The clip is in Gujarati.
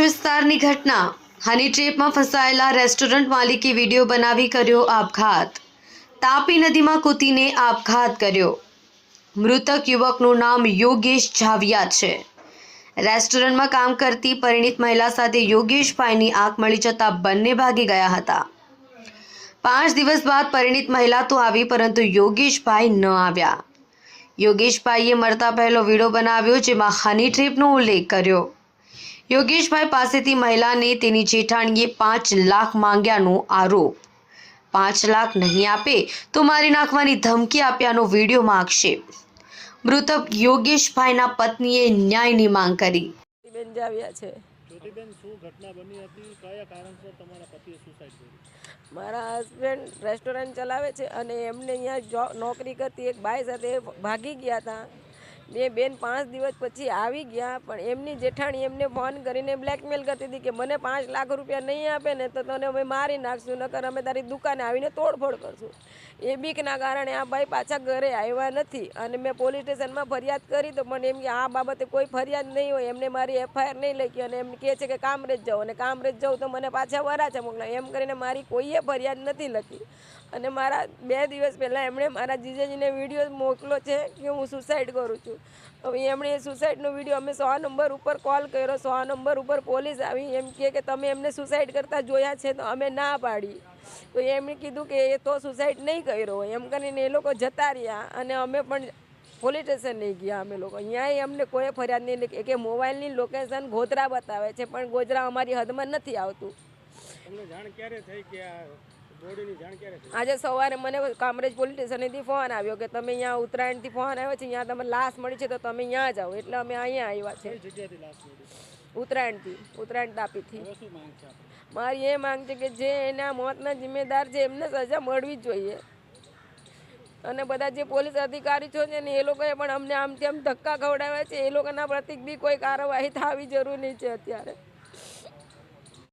વિસ્તારની ઘટના. હની ટ્રેપમાં ફસાયેલા રેસ્ટોરન્ટ માલિકે વીડિયો બનાવી કર્યો આપઘાત. તાપી નદીમાં કૂદીને આપઘાત કર્યો. મૃતક યુવકનું નામ યોગેશ જાવિયા છે. રેસ્ટોરન્ટમાં કામ કરતી પરિણીત મહિલા સાથે યોગેશભાઈની આંખ મળી જતા બંને ભાગી ગયા હતા. પાંચ દિવસ બાદ પરિણીત મહિલા તો આવી, પરંતુ યોગેશભાઈ ન આવ્યા. યોગેશભાઈએ મળતા પહેલો વીડિયો બનાવ્યો જેમાં હની ટ્રીપનો ઉલ્લેખ કર્યો. યોગેશભાઈ પાસેથી મહિલાને તેની જેઠાણીએ પાંચ લાખ માંગ્યાનો આરોપ. પાંચ લાખ નહીં આપે તો મારી નાખવાની ધમકી આપ્યાનો વીડિયો આક્ષેપ મૃતક યોગેશભાઈના પત્નીએ ન્યાયની માંગ કરી. છે. શું ઘટના બની હતી? કયા કારણસર તમારા પતિએ સુસાઇડ કર્યું? મારા હસબન્ડ રેસ્ટોરન્ટ ચલાવે છે અને એમને અહીંયા નોકરી કરતી એક બાઈ સાથે ભાગી ગયા હતા. બે બેન પાંચ દિવસ પછી આવી ગયા, પણ એમની જેઠાણી એમને ફોન કરીને બ્લેકમેલ કરતી હતી કે મને પાંચ લાખ રૂપિયા નહીં આપે ને તો તને અમે મારી નાખશું, નકર અમે તારી દુકાને આવીને તોડફોડ કરશું. એ બીકના કારણે આ ભાઈ પાછા ઘરે આવ્યા નથી અને મેં પોલીસ સ્ટેશનમાં ફરિયાદ કરી તો પણ એમ કે આ બાબતે કોઈ ફરિયાદ નહીં હોય, એમને મારી એફઆઈઆર નહીં લખી અને એમ કહે છે કે કામરેજ જાઓ અને કામરેજ જાઉં તો મને પાછા વરાછા મોકલાય. એમ કરીને મારી કોઈએ ફરિયાદ નથી લખી. અને મારા બે દિવસ પહેલાં એમણે મારા જીજેજીને વીડિયો મોકલો છે કે હું સુસાઇડ કરું છું. હવે એમણે સુસાઇડનો વીડિયો અમે સો નંબર ઉપર કોલ કર્યો, સો નંબર ઉપર પોલીસ આવી, એમ કહે કે તમે એમને સુસાઇડ કરતા જોયા છે તો અમે ના પાડી. તો એમણે કીધું કે એ તો સુસાઇડ નહીં કર્યો એમ કરીને એ લોકો જતા રહ્યા અને અમે પણ પોલીસ સ્ટેશન નહીં ગયા અમે લોકો. અહીંયા અમને કોઈ ફરિયાદ નહીં કે મોબાઈલની લોકેશન ગોધરા બતાવે છે, પણ ગોધરા અમારી હદમાં નથી આવતું. તમને આજે સવારે મને કામરેજ પોલીસ સ્ટેશનેથી ફોન આવ્યો કે તમે અહીંયા ઉત્તરાયણથી ફોન આવ્યો છે અહીંયા તમે લાશ મળી છે તો તમે અહીંયા જાઓ. એટલે અમે અહીંયા આવ્યા છે. ઉત્તરાયણથી ઉત્તરાયણ તાપીથી? મારી એ માંગ છે કે જે એના મોતના જિમ્મેદાર છે એમને સજા મળવી જ જોઈએ. અને બધા જે પોલીસ અધિકારી છો છે ને એ લોકોએ પણ અમને આમ તેમ ધક્કા ખવડાવ્યા છે. એ લોકોના પ્રતિક બી કોઈ કાર્યવાહી થવી જરૂરી છે અત્યારે.